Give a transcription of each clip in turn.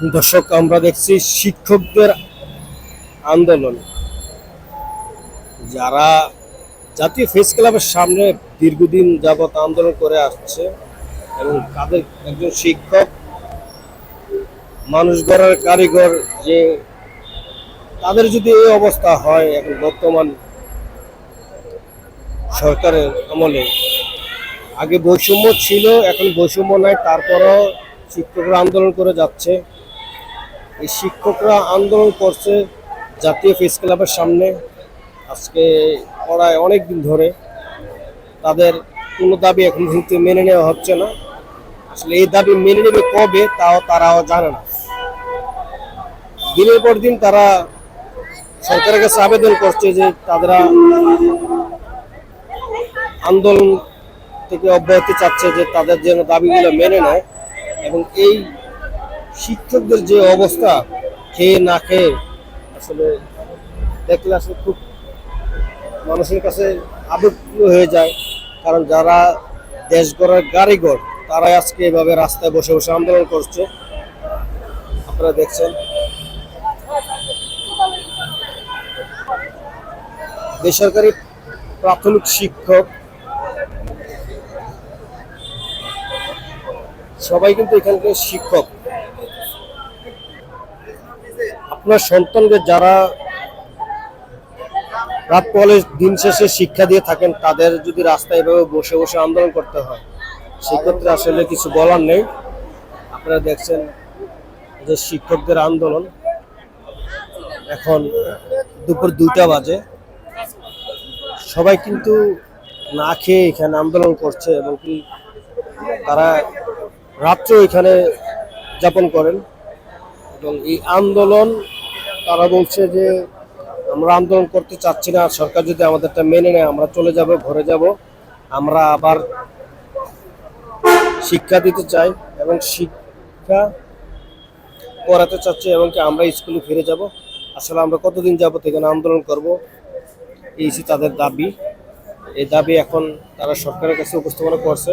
দর্শক, আমরা দেখছি শিক্ষকদের আন্দোলন। যারা জাতীয় ফেস ক্লাবের সামনে দীর্ঘদিন যাবৎ আন্দোলন করে আসছে এবং তাদের একজন শিক্ষক, মানুষ গড়ার কারিগর যে তাদের যদি এই অবস্থা হয় এখন বর্তমান সরকারের আমলে, আগে বৈষম্য ছিল, এখন বৈষম্য নাই, তারপরও শিক্ষকরা আন্দোলন করে যাচ্ছে। এই শিক্ষকরা আন্দোলন করছে জাতীয় প্রেস ক্লাবের সামনে। আজকে পড়ায় অনেক দিন ধরে। তাদের কোনো দাবি এখন কিন্তু মেনে নেওয়া হচ্ছে না। আসলে এই দাবি মেনে নেবে কবে তাও তারাও জানে না। দিনের পর দিন তারা সরকারের কাছে আবেদন করছে যে তারা আন্দোলন থেকে অব্যাহতি চাচ্ছে যে তাদের যেন দাবিগুলো মেনে নেয়। এবং এই শিক্ষকদের যে অবস্থা খেয়ে না খেয়ে আসলে দেখলে আসলে খুব মানুষের কাছে আবেগপ্রিয় হয়ে যায়। কারণ যারা দেশ গড়ার কারিগর, তারাই আজকে এভাবে রাস্তায় বসে বসে আন্দোলন করছে। আপনারা দেখছেন। বেসরকারি প্রাথমিক শিক্ষক সবাই কিন্তু এখানকার শিক্ষক। আপনার সন্তানকে যারা রাত কলেজ দিন শেষে শিক্ষা দিয়ে থাকেন, তাদের যদি রাস্তায় এভাবে বসে বসে আন্দোলন করতে হয়, সেক্ষেত্রে আসলে কিছু বলার নেই। আপনারা দেখছেন যে শিক্ষকদের আন্দোলন এখন দুপুর দুইটা বাজে। সবাই কিন্তু না খেয়ে এখানে আন্দোলন করছে এবং কি তারা রাত্রে এখানে যাপন করেন। এবং এই আন্দোলন, তারা বলছে যে, আমরা আন্দোলন করতে চাচ্ছি না, সরকার যদি আমাদেরটা মেনে নেয়, আমরা চলে যাব, ঘরে যাব। আমরা আবার শিক্ষা দিতে চাই এবং শিক্ষা করাতে চাচ্ছি এবং কি আমরা স্কুলে ফিরে যাব। আসলে আমরা কতদিন যাব এখানে আন্দোলন করব, এই তাদের দাবি। এই দাবি এখন তারা সরকারের কাছে উপস্থাপনা করছে।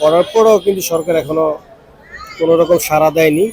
করার পরও কিন্তু সরকার এখনও কোনো রকম সাড়া দেয়নি।